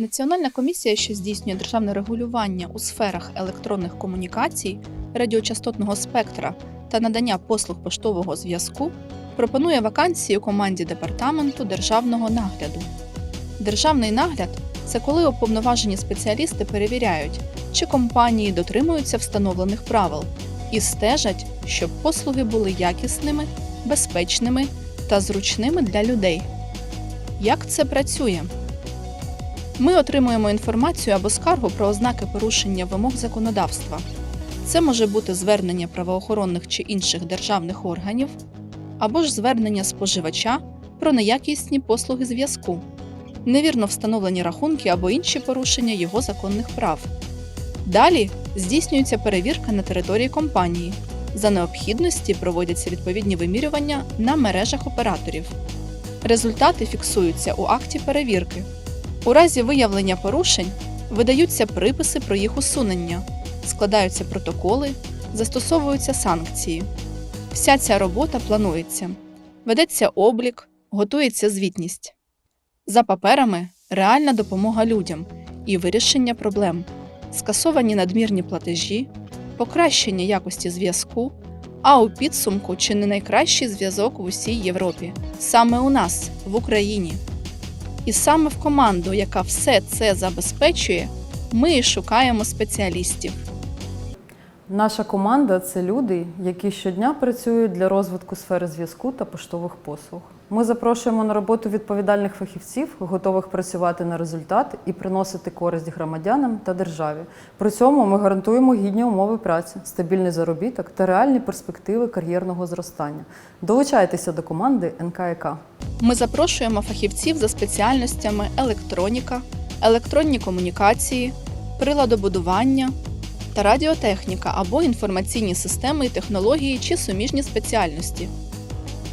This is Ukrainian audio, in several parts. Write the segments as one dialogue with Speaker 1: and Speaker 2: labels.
Speaker 1: Національна комісія, що здійснює державне регулювання у сферах електронних комунікацій, радіочастотного спектра та надання послуг поштового зв'язку, пропонує вакансії у команді департаменту державного нагляду. Державний нагляд це коли уповноважені спеціалісти перевіряють, чи компанії дотримуються встановлених правил і стежать, щоб послуги були якісними, безпечними та зручними для людей. Як це працює? Ми отримуємо інформацію або скаргу про ознаки порушення вимог законодавства. Це може бути звернення правоохоронних чи інших державних органів, або ж звернення споживача про неякісні послуги зв'язку, невірно встановлені рахунки або інші порушення його законних прав. Далі здійснюється перевірка на території компанії. За необхідності проводяться відповідні вимірювання на мережах операторів. Результати фіксуються у акті перевірки. У разі виявлення порушень видаються приписи про їх усунення, складаються протоколи, застосовуються санкції. Вся ця робота планується. Ведеться облік, готується звітність. За паперами реальна допомога людям і вирішення проблем, скасовані надмірні платежі, покращення якості зв'язку, а у підсумку чи не найкращий зв'язок в усій Європі, саме у нас, в Україні. І саме в команду, яка все це забезпечує, ми шукаємо спеціалістів.
Speaker 2: Наша команда це люди, які щодня працюють для розвитку сфери зв'язку та поштових послуг. Ми запрошуємо на роботу відповідальних фахівців, готових працювати на результат і приносити користь громадянам та державі. При цьому ми гарантуємо гідні умови праці, стабільний заробіток та реальні перспективи кар'єрного зростання. Долучайтеся до команди НКК.
Speaker 1: Ми запрошуємо фахівців за спеціальностями електроніка, електронні комунікації, приладобудування та радіотехніка або інформаційні системи і технології чи суміжні спеціальності.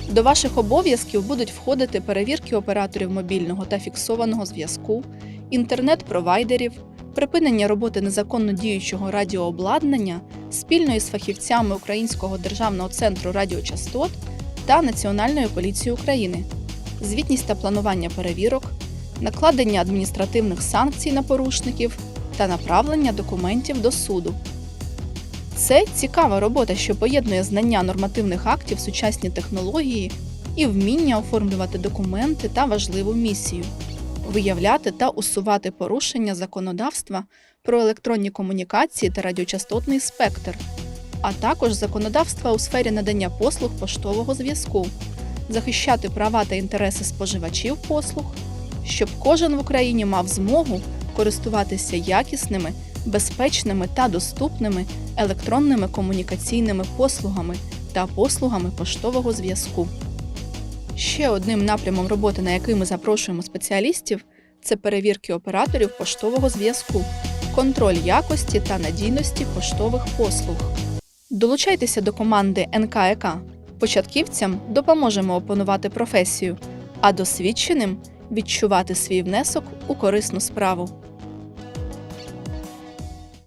Speaker 1: До ваших обов'язків будуть входити перевірки операторів мобільного та фіксованого зв'язку, інтернет-провайдерів, припинення роботи незаконно діючого радіообладнання спільно із фахівцями Українського державного центру радіочастот та Національної поліції України, звітність та планування перевірок, накладення адміністративних санкцій на порушників та направлення документів до суду. Це цікава робота, що поєднує знання нормативних актів, сучасні технології і вміння оформлювати документи та важливу місію виявляти та усувати порушення законодавства про електронні комунікації та радіочастотний спектр, а також законодавства у сфері надання послуг поштового зв'язку, захищати права та інтереси споживачів послуг, щоб кожен в Україні мав змогу користуватися якісними, безпечними та доступними електронними комунікаційними послугами та послугами поштового зв'язку. Ще одним напрямом роботи, на який ми запрошуємо спеціалістів, це перевірки операторів поштового зв'язку, контроль якості та надійності поштових послуг. Долучайтеся до команди НКЕК. Початківцям допоможемо опанувати професію, а досвідченим відчувати свій внесок у корисну справу.